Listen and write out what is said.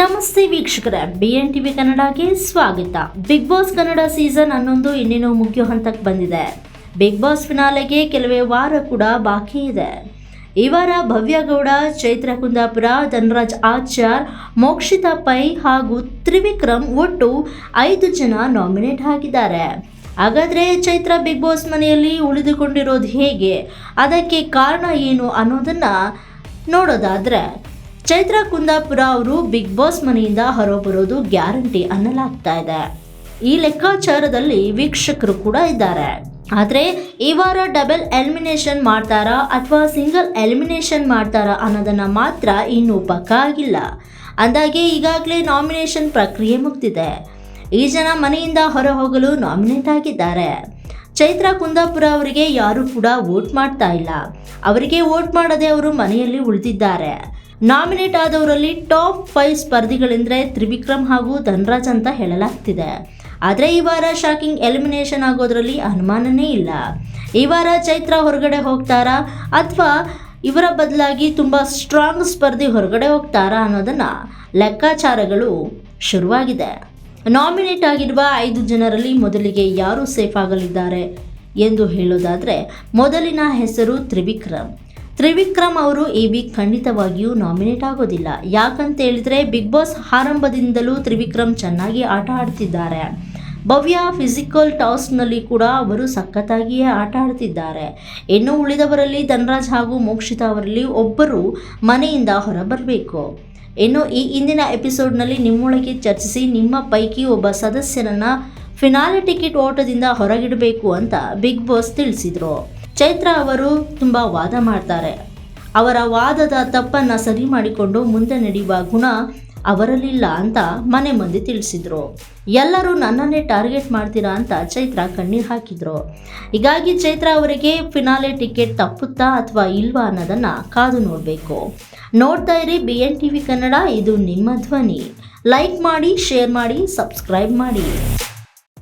ನಮಸ್ತೆ ವೀಕ್ಷಕರೇ B N T V ಕನ್ನಡಕ್ಕೆ ಸ್ವಾಗತ. ಬಿಗ್ ಬಾಸ್ ಕನ್ನಡ ಸೀಸನ್ ಹನ್ನೊಂದು ಇನ್ನೇನು ಮುಖ್ಯ ಹಂತಕ್ಕೆ ಬಂದಿದೆ. ಬಿಗ್ ಬಾಸ್ ಫಿನಾಲೆಗೆ ಕೆಲವೇ ವಾರ ಕೂಡ ಬಾಕಿ ಇದೆ. ಈ ವಾರ ಭವ್ಯ ಗೌಡ ಚೈತ್ರ ಕುಂದಾಪುರ ಧನರಾಜ್ ಆಚಾರ್, ಮೋಕ್ಷಿತಾ ಪೈ ಹಾಗೂ ತ್ರಿವಿಕ್ರಮ್ ಒಟ್ಟು ಐದು ಜನ ನಾಮಿನೇಟ್ ಆಗಿದ್ದಾರೆ. ಹಾಗಾದರೆ ಚೈತ್ರ ಬಿಗ್ ಬಾಸ್ ಮನೆಯಲ್ಲಿ ಉಳಿದುಕೊಂಡಿರೋದು ಹೇಗೆ? ಅದಕ್ಕೆ ಕಾರಣ ಏನು ಅನ್ನೋದನ್ನು ನೋಡೋದಾದರೆ ಚೈತ್ರ ಕುಂದಾಪುರ ಅವರು ಬಿಗ್ ಬಾಸ್ ಮನೆಯಿಂದ ಹೊರಬರೋದು ಗ್ಯಾರಂಟಿ ಅನ್ನಲಾಗ್ತಾ ಇದೆ. ಈ ಲೆಕ್ಕಾಚಾರದಲ್ಲಿ ವೀಕ್ಷಕರು ಕೂಡ ಇದ್ದಾರೆ. ಆದರೆ ಈ ವಾರ ಡಬಲ್ ಎಲಿಮಿನೇಷನ್ ಮಾಡ್ತಾರಾ ಅಥವಾ ಸಿಂಗಲ್ ಎಲಿಮಿನೇಷನ್ ಮಾಡ್ತಾರಾ ಅನ್ನೋದನ್ನು ಮಾತ್ರ ಇನ್ನೂ ಪಕ್ಕ ಆಗಿಲ್ಲ. ಅಂದಾಗೆ ಈಗಾಗಲೇ ನಾಮಿನೇಷನ್ ಪ್ರಕ್ರಿಯೆ ಮುಗ್ದಿದೆ. ಈ ಜನ ಮನೆಯಿಂದ ಹೊರ ಹೋಗಲು ನಾಮಿನೇಟ್ ಆಗಿದ್ದಾರೆ. ಚೈತ್ರ ಕುಂದಾಪುರ ಅವರಿಗೆ ಯಾರು ಕೂಡ ವೋಟ್ ಮಾಡ್ತಾ ಇಲ್ಲ. ಅವರಿಗೆ ವೋಟ್ ಮಾಡದೆ ಅವರು ಮನೆಯಲ್ಲಿ ಉಳಿದಿದ್ದಾರೆ. ನಾಮಿನೇಟ್ ಆದವರಲ್ಲಿ ಟಾಪ್ ಫೈವ್ ಸ್ಪರ್ಧಿಗಳೆಂದರೆ ತ್ರಿವಿಕ್ರಮ್ ಹಾಗೂ ಧನ್ರಾಜ್ ಅಂತ ಹೇಳಲಾಗ್ತಿದೆ. ಆದರೆ ಈ ವಾರ ಶಾಕಿಂಗ್ ಎಲಿಮಿನೇಷನ್ ಆಗೋದ್ರಲ್ಲಿ ಅನುಮಾನನೇ ಇಲ್ಲ. ಈ ವಾರ ಚೈತ್ರ ಹೊರಗಡೆ ಹೋಗ್ತಾರಾ ಅಥವಾ ಇವರ ಬದಲಾಗಿ ತುಂಬ ಸ್ಟ್ರಾಂಗ್ ಸ್ಪರ್ಧಿ ಹೊರಗಡೆ ಹೋಗ್ತಾರಾ ಅನ್ನೋದನ್ನು ಲೆಕ್ಕಾಚಾರಗಳು ಶುರುವಾಗಿದೆ. ನಾಮಿನೇಟ್ ಆಗಿರುವ ಐದು ಜನರಲ್ಲಿ ಮೊದಲಿಗೆ ಯಾರು ಸೇಫ್ ಆಗಲಿದ್ದಾರೆ ಎಂದು ಹೇಳೋದಾದರೆ, ಮೊದಲಿನ ಹೆಸರು ತ್ರಿವಿಕ್ರಮ್. ತ್ರಿವಿಕ್ರಮ್ ಅವರು ಈ ವೀಕ್ ಖಂಡಿತವಾಗಿಯೂ ನಾಮಿನೇಟ್ ಆಗೋದಿಲ್ಲ. ಯಾಕಂತ ಹೇಳಿದ್ರೆ ಬಿಗ್ ಬಾಸ್ ಆರಂಭದಿಂದಲೂ ತ್ರಿವಿಕ್ರಮ್ ಚೆನ್ನಾಗಿ ಆಟ ಆಡ್ತಿದ್ದಾರೆ. ಭವ್ಯ ಫಿಸಿಕಲ್ ಟಾಸ್ನಲ್ಲಿ ಕೂಡ ಅವರು ಸಖತ್ತಾಗಿಯೇ ಆಟ ಆಡ್ತಿದ್ದಾರೆ. ಇನ್ನು ಉಳಿದವರಲ್ಲಿ ಧನರಾಜ್ ಹಾಗೂ ಮೋಕ್ಷಿತಾ ಅವರಲ್ಲಿ ಒಬ್ಬರು ಮನೆಯಿಂದ ಹೊರಬರಬೇಕು. ಇನ್ನು ಈ ಇಂದಿನ ಎಪಿಸೋಡ್ನಲ್ಲಿ ನಿಮ್ಮೊಳಗೆ ಚರ್ಚಿಸಿ ನಿಮ್ಮ ಪೈಕಿ ಒಬ್ಬ ಸದಸ್ಯರನ್ನು ಫಿನಾಲೆ ಟಿಕೆಟ್ ಓಟದಿಂದ ಹೊರಗಿಡಬೇಕು ಅಂತ ಬಿಗ್ ಬಾಸ್ ತಿಳಿಸಿದರು. ಚೈತ್ರ ಅವರು ತುಂಬ ವಾದ ಮಾಡ್ತಾರೆ. ಅವರ ವಾದದ ತಪ್ಪನ್ನು ಸರಿ ಮಾಡಿಕೊಂಡು ಮುಂದೆ ನಡೆಯುವ ಗುಣ ಅವರಲ್ಲಿಲ್ಲ ಅಂತ ಮನೆ ಮಂದಿ ತಿಳಿಸಿದ್ರು. ಎಲ್ಲರೂ ನನ್ನನ್ನೇ ಟಾರ್ಗೆಟ್ ಮಾಡ್ತೀರಾ ಅಂತ ಚೈತ್ರ ಕಣ್ಣೀರು ಹಾಕಿದ್ರು. ಹೀಗಾಗಿ ಚೈತ್ರ ಅವರಿಗೆ ಫಿನಾಲೆ ಟಿಕೆಟ್ ತಪ್ಪುತ್ತಾ ಅಥವಾ ಇಲ್ವಾ ಅನ್ನೋದನ್ನು ಕಾದು ನೋಡಬೇಕು. ನೋಡ್ತಾ ಇರಿ B N T V Kannada, ಇದು ನಿಮ್ಮ ಧ್ವನಿ. ಲೈಕ್ ಮಾಡಿ, ಶೇರ್ ಮಾಡಿ, ಸಬ್ಸ್ಕ್ರೈಬ್ ಮಾಡಿ.